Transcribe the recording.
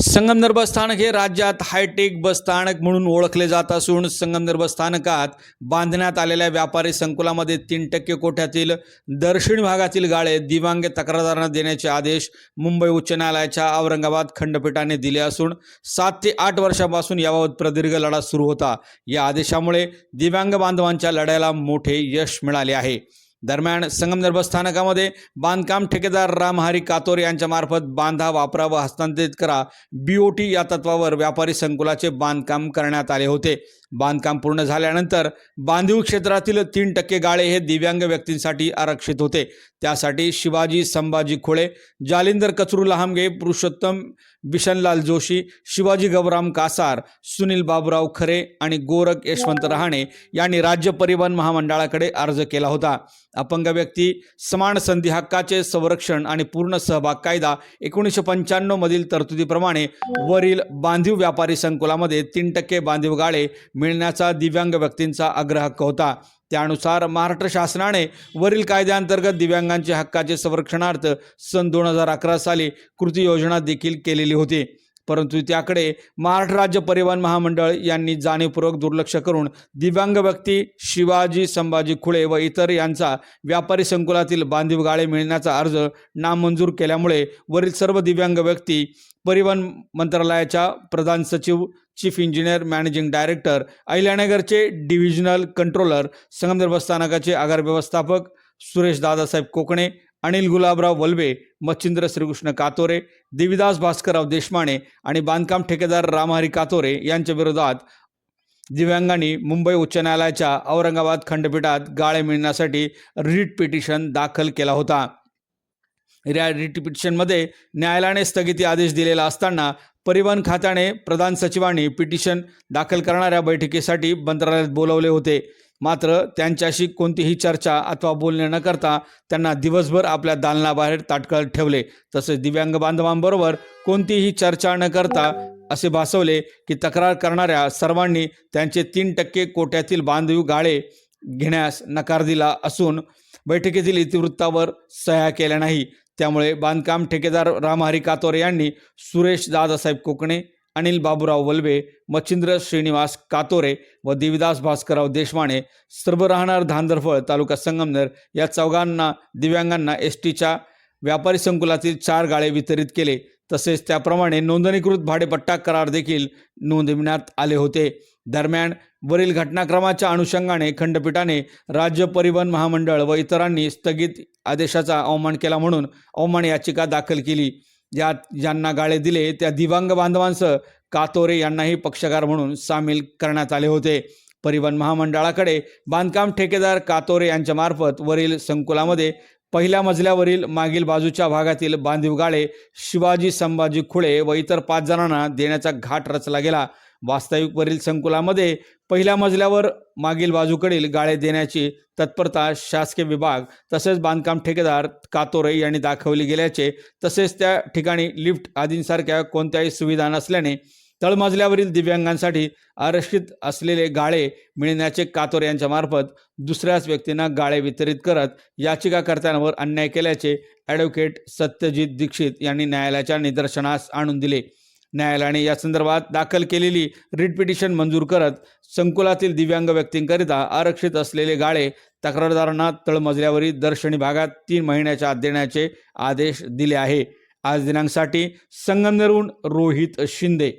संगमनेर बसस्थानक हे राज्यात हायटेक बस स्थानक म्हणून ओळखले जात असून संगमनेर बसस्थानकात बांधण्यात आलेल्या व्यापारी संकुलामध्ये तीन टक्के कोठ्यातील दर्शनी भागातील गाळे दिव्यांग तक्रारदारांना देण्याचे आदेश मुंबई उच्च न्यायालयाच्या औरंगाबाद खंडपीठाने दिले असून सात ते आठ वर्षापासून याबाबत प्रदीर्घ लढा सुरू होता. या आदेशामुळे दिव्यांग बांधवांच्या लढ्याला मोठे यश मिळाले आहे. दरम्यान संगमनेर बस स्थानकामध्ये बांधकाम ठेकेदार रामहरी कातोर यांच्या मार्फत बांधा वापरा व हस्तांतरित करा. बीओटी या तत्वावर व्यापारी संकुलाचे बांधकाम करण्यात आले होते. बांधकाम पूर्ण झाल्यानंतर बांधीव क्षेत्रातील तीन टक्के गाळे हे दिव्यांग व्यक्तींसाठी आरक्षित होते. त्यासाठी शिवाजी संभाजी खोळे जालिंदर कचरू लहामगे पुरुषोत्तम बिशनलाल जोशी शिवाजी गौराम कासार सुनील बाबुराव खरे आणि गोरख यशवंत रहाणे यांनी राज्य परिवहन महामंडळाकडे अर्ज केला होता. अपंग व्यक्ती समान संधी हक्काचे संरक्षण आणि पूर्ण सहभाग कायदा एकोणीसशे पंच्याण्णव मधील तरतुदीप्रमाणे वरील बांधीव व्यापारी संकुलामध्ये तीन टक्के बांधीव गाळे मिळण्याचा दिव्यांग व्यक्तींचा आग्रह होता. त्यानुसार महाराष्ट्र शासनाने वरील कायद्याअंतर्गत दिव्यांगांच्या हक्काचे संरक्षणार्थ सन दोन हजार अकरा साली कृती योजना देखील केलेली होती. परंतु त्याकडे महाराष्ट्र राज्य परिवहन महामंडळ यांनी जाणीवपूर्वक दुर्लक्ष करून दिव्यांग व्यक्ती शिवाजी संभाजी खुळे व इतर यांचा व्यापारी संकुलातील बांधीव गाळे मिळण्याचा अर्ज नामंजूर केल्यामुळे वरील सर्व दिव्यांग व्यक्ती परिवहन मंत्रालयाच्या प्रधान सचिव चीफ इंजिनियर मॅनेजिंग डायरेक्टर अहिल्यानगरचे डिव्हिजनल कंट्रोलर संगमनेर बस स्थानकाचे आगार व्यवस्थापक सुरेश दादासाहेब कोकणे अनिल गुलाबराव वल्बे मच्छिंद्र श्रीकृष्ण कातोरे देविदास भास्करराव देशमाने आणि बांधकाम ठेकेदार रामहरी कातोरे यांच्या विरोधात दिव्यांगांनी मुंबई उच्च न्यायालयाच्या औरंगाबाद खंडपीठात गाळे मिळण्यासाठी रिट पिटिशन दाखल केला होता. या रिट पिटिशनमध्ये न्यायालयाने स्थगिती आदेश दिलेला असताना परिवहन खात्याने प्रधान सचिवांनी पिटिशन दाखल करणाऱ्या बैठकीसाठी मंत्रालयात बोलवले होते. मात्र त्यांच्याशी कोणतीही चर्चा अथवा बोलणे न करता त्यांना दिवसभर आपल्या दालनाबाहेर ताटकळत ठेवले. तसेच दिव्यांग बांधवांबरोबर कोणतीही चर्चा न करता असे भासवले की तक्रार करणाऱ्या सर्वांनी त्यांचे तीन टक्के कोट्यातील बांधीव गाळे घेण्यास नकार दिला असून बैठकीतील इतिवृत्तावर सह्या केल्या नाही. त्यामुळे बांधकाम ठेकेदार रामहरी कातोरे यांनी सुरेश दादासाहेब कोकणे अनिल बाबूराव वल्बे मच्छिंद्र श्रीनिवास कातोरे व देविदास भास्करराव देशमाने सर्व राहणार धांदरफळ तालुका संगमनेर या चौघांना दिव्यांगांना एस टीच्या व्यापारी संकुलातील चार गाळे वितरित केले. तसेच त्याप्रमाणे नोंदणीकृत भाडेपट्टा करार देखील नोंदविण्यात आले होते. दरम्यान वरील घटनाक्रमाच्या अनुषंगाने खंडपीठाने राज्य परिवहन महामंडळ व इतरांनी स्थगित आदेशाचा अवमान केला म्हणून अवमान याचिका दाखल केली. यात ज्यांना गाळे दिले त्या दिव्यांग बांधवांसह कातोरे यांनाही पक्षकार म्हणून सामील करण्यात आले होते. परिवहन महामंडळाकडे बांधकाम ठेकेदार कातोरे यांच्यामार्फत वरील संकुलामध्ये पहिल्या मजल्यावरील मागील बाजूच्या भागातील बांधीव गाळे शिवाजी संभाजी खुळे व इतर पाच जणांना देण्याचा घाट रचला गेला. वास्तविकवरील संकुलामध्ये पहिल्या मजल्यावर मागील बाजूकडील गाळे देण्याची तत्परता शासकीय विभाग तसेच बांधकाम ठेकेदार कातोरे यांनी दाखवली गेल्याचे तसेच त्या ठिकाणी लिफ्ट आदींसारख्या कोणत्याही सुविधा नसल्याने तळमजल्यावरील दिव्यांगांसाठी आरक्षित असलेले गाळे मिळण्याचे कातोर यांच्या मार्फत दुसऱ्याच व्यक्तींना गाळे वितरित करत याचिकाकर्त्यांवर अन्याय केल्याचे ॲडव्होकेट सत्यजित दीक्षित यांनी न्यायालयाच्या निदर्शनास आणून दिले. न्यायालयाने या संदर्भात दाखल केलेली रिट पिटिशन मंजूर करत संकुलातील दिव्यांग व्यक्तींकरिता आरक्षित असलेले गाळे तक्रारदारांना तळमजल्यावरील दर्शनी भागात तीन महिन्याच्या आत देण्याचे आदेश दिले आहे. आज दिनांकसाठी संगमनेरहून रोहित शिंदे